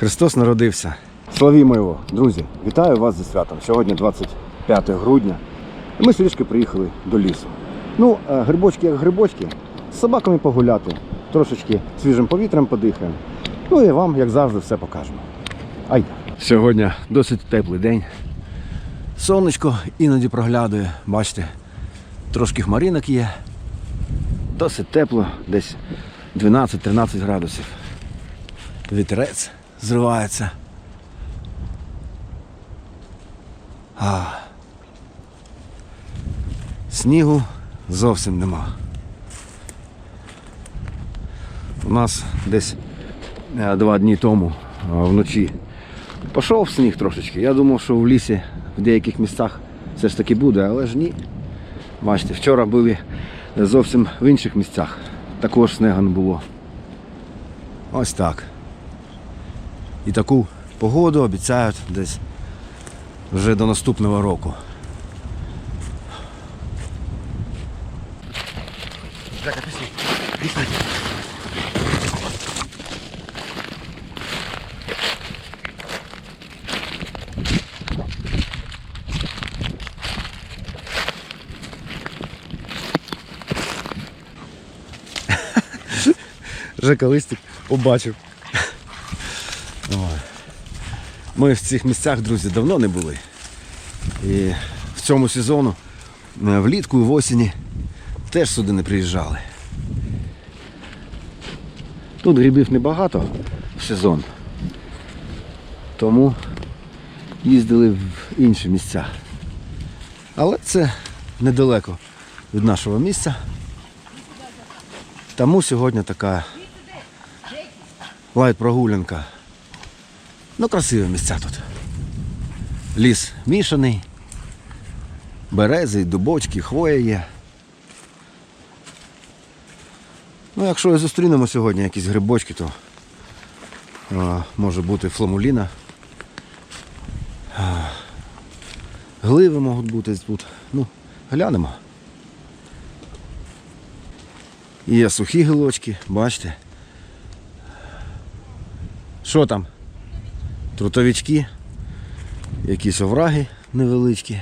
Христос народився. Славімо Його, друзі! Вітаю вас зі святом. Сьогодні 25 грудня. І ми стрішки приїхали до лісу. Ну, е, грибочки як грибочки, з собаками погуляти, трошечки свіжим повітрям подихаємо. Ну і вам, як завжди, все покажемо. Айда. Сьогодні досить теплий день. Сонечко іноді проглядує, бачите, трошки хмаринок є. Досить тепло, десь 12-13 градусів. Вітерець зривається. А. Снігу зовсім нема. У нас десь е, два дні тому е, вночі пішов сніг трошечки. Я думав, що в лісі в деяких місцях все ж таки буде, але ж ні. Бачите, вчора були зовсім в інших місцях. Також снегу не було. Ось так. І таку погоду обіцяють десь вже до наступного року. Жека, пішли. Пішли. Жека листик побачив. Ми в цих місцях, друзі, давно не були. І в цьому сезону, е, влітку і в осені, теж сюди не приїжджали. Тут грибів небагато в сезон. Тому їздили в інші місця. Але це недалеко від нашого місця. Тому сьогодні така лайт прогулянка. Ну, красиві місця тут. Ліс мішаний, берези, дубочки, хвоя є. Ну, якщо зустрінемо сьогодні якісь грибочки, то а, може бути фламуліна. А, гливи можуть бути тут. Ну, глянемо. Є сухі гілочки, бачите. Що там? Трутовички, якісь овраги невеличкі.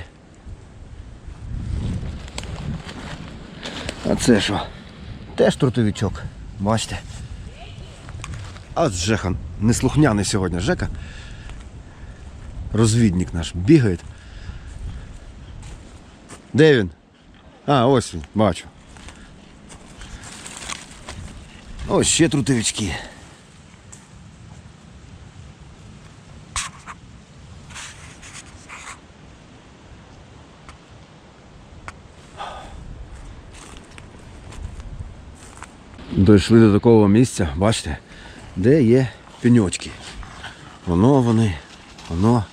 А це що? Теж трутовичок, бачите. А Жеха, неслухняний сьогодні Жека. Розвідник наш бігає. Де він? А, ось він, бачу. Ось ще трутовички. Дійшли до такого місця, бачите, де є пеньочки. Воно вони, воно.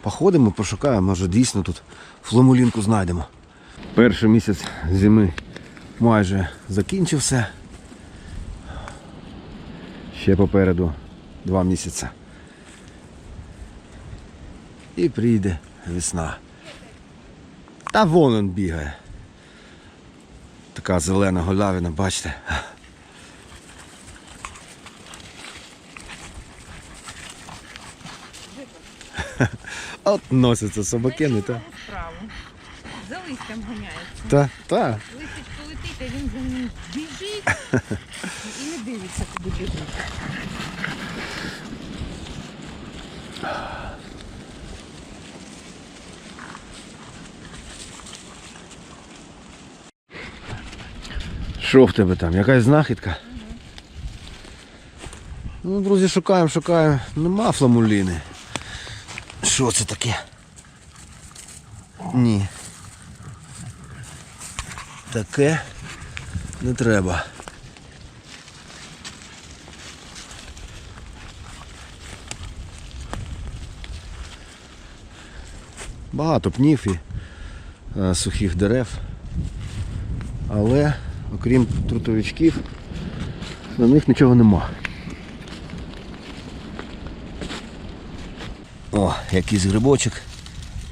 Походимо, пошукаємо, може дійсно тут фламулінку знайдемо. Перший місяць зими майже закінчився. Ще попереду два місяці. І прийде весна. Та вон він бігає. Така зелена голявина, бачите. От носяться собаки, не та. За листям ганяється. Та, та. Листячко летить, а він за ним біжить і не дивиться, куди біжить. Що в тебе там? Якась знахідка? Ну, друзі, шукаємо, шукаємо. Нема фламуліни. Що це таке? Ні. Таке не треба. Багато пнів і е, сухих дерев. Але окрім трутовичків, на них нічого нема. О, якийсь грибочок.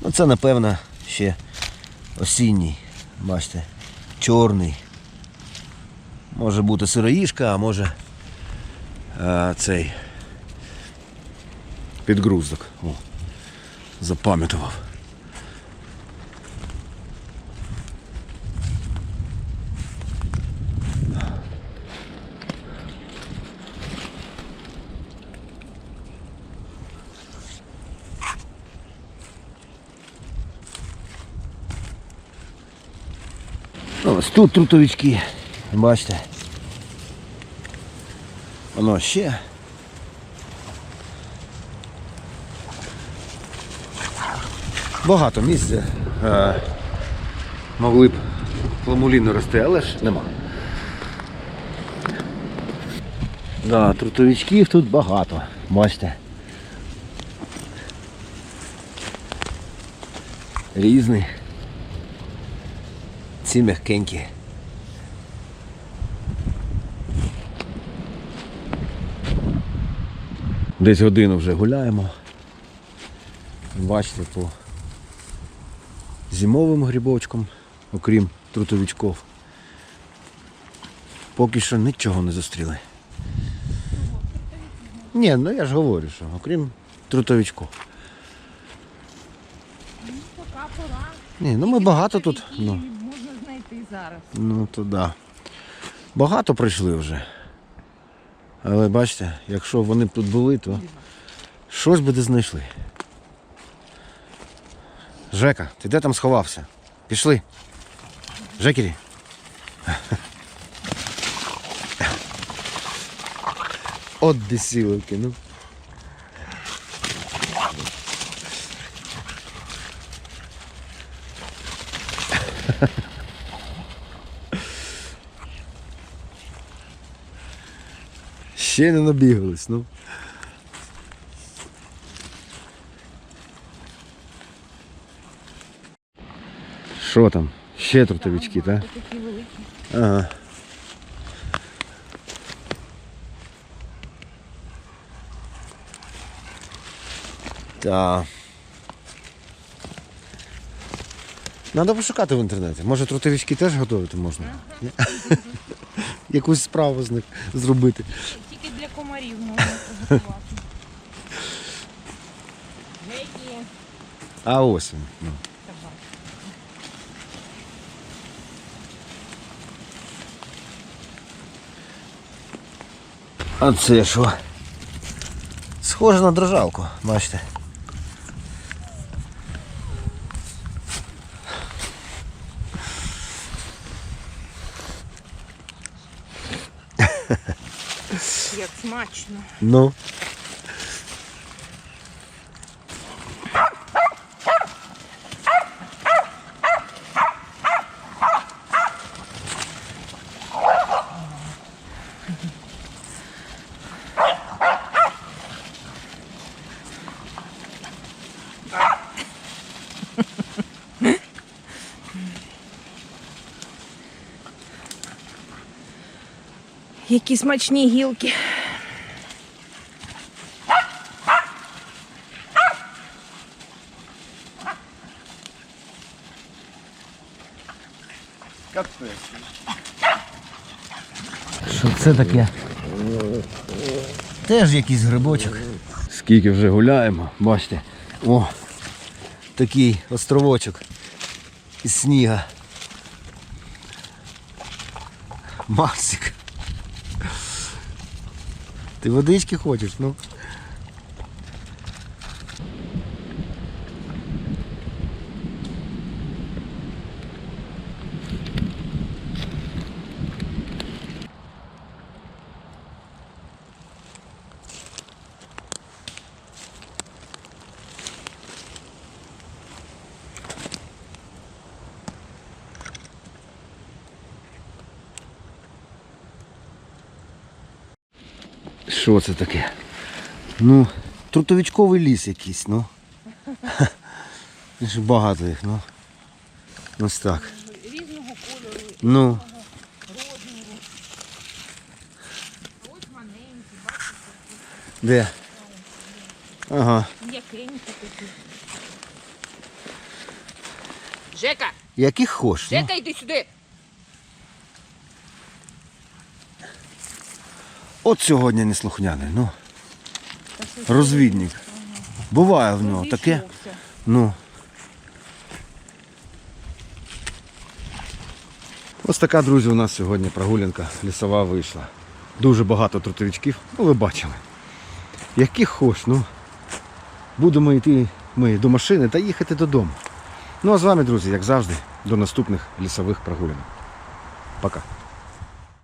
Ну це напевно ще осінній. Бачите, чорний. Може бути сироїшка, а може е, цей підгруздок. О, запам'ятував. Ось тут трутовички. Бачите. Воно ще. Багато місця. Е, могли б фламуліни рости, але ж нема. Да, трутовичків тут багато. Бачите. Різний. Ці м'якенькі. Десь годину вже гуляємо. Бачите, по зимовим грибочкам, окрім трутовичків. Поки що нічого не зустріли. Ні, ну я ж говорю, що окрім трутовичків. Ні, ну ми багато тут. Ну. Зараз. Ну то да. Багато прийшли вже. Але бачите, якщо вони б тут були, то щось би де знайшли. Жека, ти де там сховався? Пішли. Жекері. От де сілки, ну. Ще не набігались, ну. Що там? Ще трутовички, так? Такі великі. Ага. Так. Надо пошукати в інтернеті. Може трутовички теж готувати можна? Якусь справу з них зробити. А ось. Ну. А це що? Схоже на дрожалку, бачите. Як смачно. Ну. Які смачні гілки. Що це таке? Теж якийсь грибочок. Скільки вже гуляємо, бачите. О, такий островочок із сніга. Максик. Ти водички хочеш, ну? Що це таке? Ну, трутовичковий ліс якийсь, ну. Багато їх, ну. Ось так. Різного кольору, Ну, розміру. Ось маленькі, де? Ага. м'якенькі такі. Жека! Яких хош? Ну. Жека, йди сюди! От сьогодні не слухняний. Ну, розвідник. Буває в нього таке. Ну. Ось така, друзі, у нас сьогодні прогулянка лісова вийшла. Дуже багато трутовичків, ну ви бачили. Яких хоч, ну. Будемо йти ми до машини та їхати додому. Ну а з вами, друзі, як завжди, до наступних лісових прогулянок. Пока.